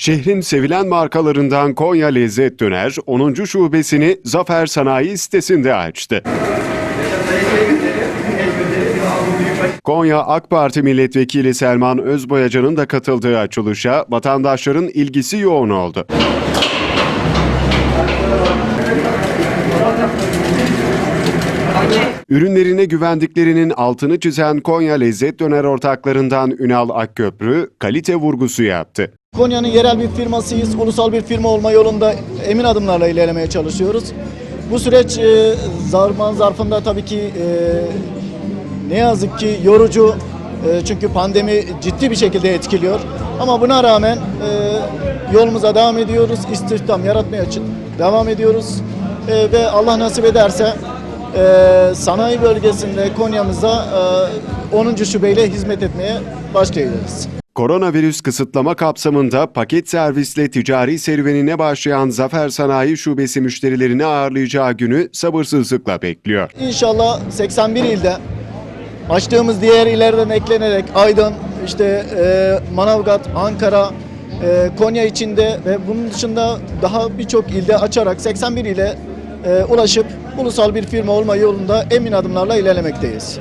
Şehrin sevilen markalarından Konya Lezzet Döner 10. şubesini Zafer Sanayi sitesinde açtı. Konya AK Parti Milletvekili Selman Özboyacı'nın da katıldığı açılışa vatandaşların ilgisi yoğun oldu. Ürünlerine güvendiklerinin altını çizen Konya Lezzet Döner ortaklarından Ünal Akköprü kalite vurgusu yaptı. Konya'nın yerel bir firmasıyız. Ulusal bir firma olma yolunda emin adımlarla ilerlemeye çalışıyoruz. Bu süreç e, zaman zarfında tabii ki e, ne yazık ki yorucu. E, çünkü pandemi ciddi bir şekilde etkiliyor. Ama buna rağmen e, yolumuza devam ediyoruz. İstihdam yaratmaya için devam ediyoruz. E, ve Allah nasip ederse e, sanayi bölgesinde Konya'mıza e, 10. şubeyle hizmet etmeye başlayacağız. Koronavirüs kısıtlama kapsamında paket servisle ticari serüvenine başlayan Zafer Sanayi Şubesi müşterilerini ağırlayacağı günü sabırsızlıkla bekliyor. İnşallah 81 ilde açtığımız diğer illerden eklenerek Aydın, işte e, Manavgat, Ankara, e, Konya içinde ve bunun dışında daha birçok ilde açarak 81 ile e, ulaşıp ulusal bir firma olma yolunda emin adımlarla ilerlemekteyiz.